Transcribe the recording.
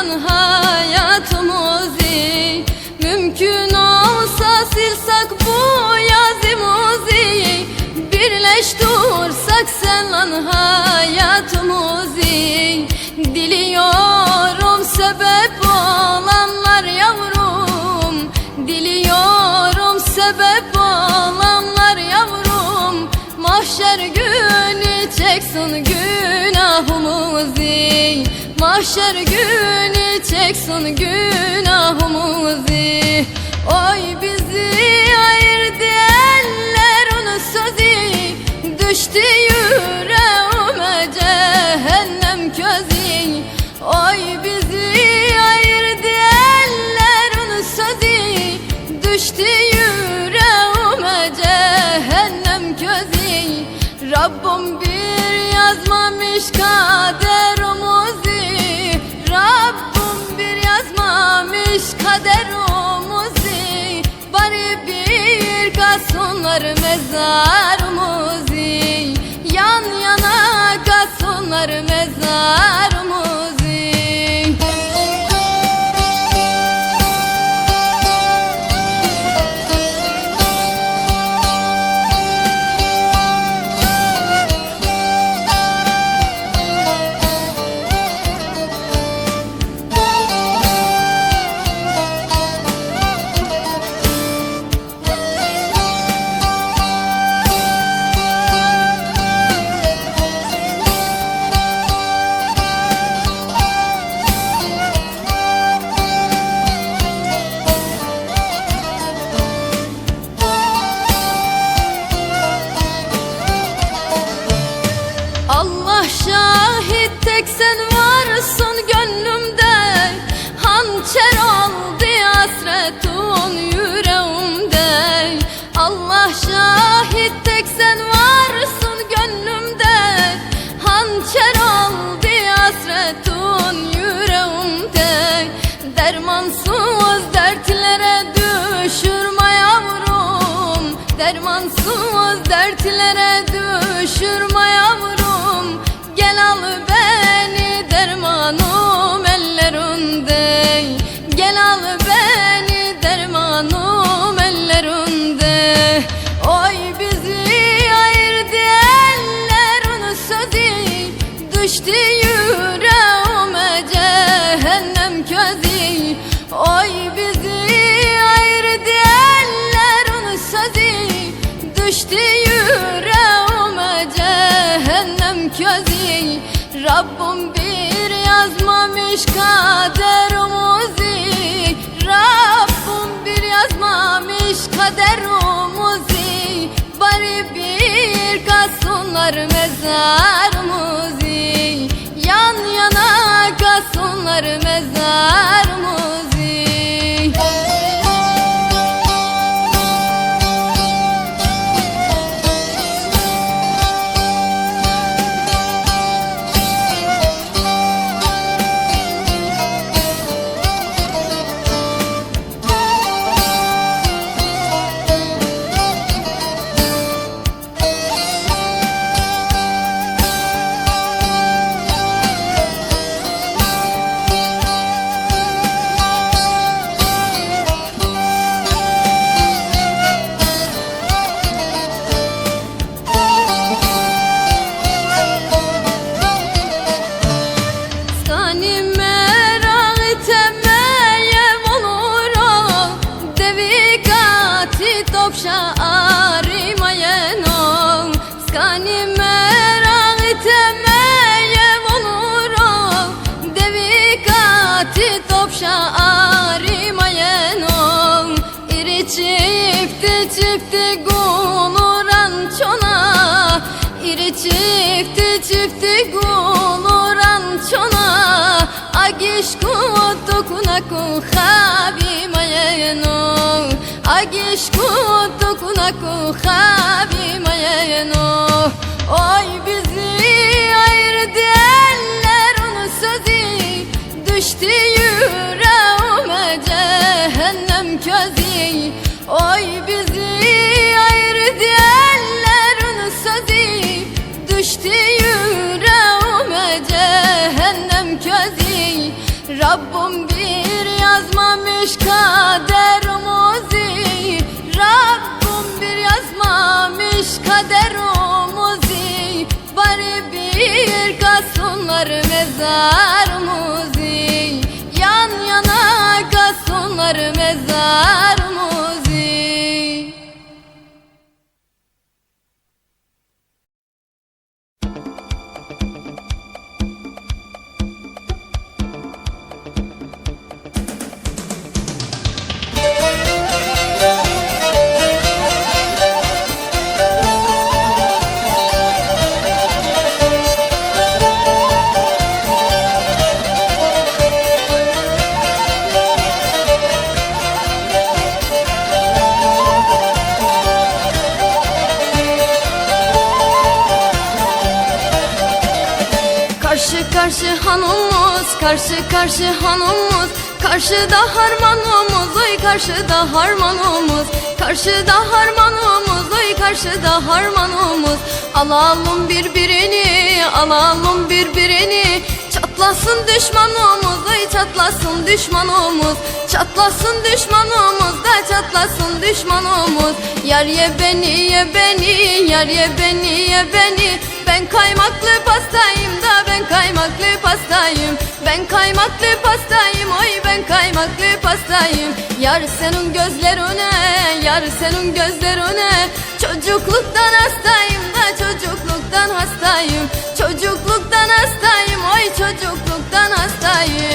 seninle hayatımızı Mümkün olsa silsak bu yazımızı Birleştirsak seninle hayatımızı Diliyorum sebep olanlar yavrum. Diliyorum sebep olanlar yavrum. Mahşer günü çeksin günahımızı Mahşer günü çeksin günahımızı. Oy bizi ayırdı eller onun sözü. Düştü yüreğime cehennem közü. Oy bizi ayırdı eller onun sözü. Düştü yüreğime cehennem közü. Rabbim bir yazmamış kaderimizi kaderimizi Bari bir kalsınlar mezarımızı yazmamış kaderimizi Rabbim bir yazmamış kaderimizi Bari bir kalsınlar mezarımızı Yan yana kalsınlar mezarımızı kati topşa arimayen o İri çifti çifti guluran çona İri çifti çifti guluran çona Agishku tokunaku khabi mayeno Agishku tokunaku khabi mayeno Oy bizi Oy bizi ayırdı ellerin sözü Düştü yüreğime cehennem közü Rabbim bir yazmamış kaderimizi Rabbim bir yazmamış kaderimizi Bari bir kalsınlar mezarımızı Yan yana kalsınlar mezarımızı Karşı hanımız, karşı karşı hanımız Karşıda harmanımız, oy karşıda harmanımız. Karşıda harmanımız, oy karşıda harmanımız. Alalım birbirini, alalım birbirini. Çatlasın düşmanımız, oy çatlasın düşmanımız. Çatlasın düşmanımız da çatlasın düşmanımız. Yar ye beni, ye beni, yar ye beni, ye beni ben kaymaklı pastayım da ben kaymaklı pastayım. Ben kaymaklı pastayım oy ben kaymaklı pastayım. Yar senin gözlerine yar senin gözlerine. Çocukluktan hastayım da çocukluktan hastayım. Çocukluktan hastayım oy çocukluktan hastayım.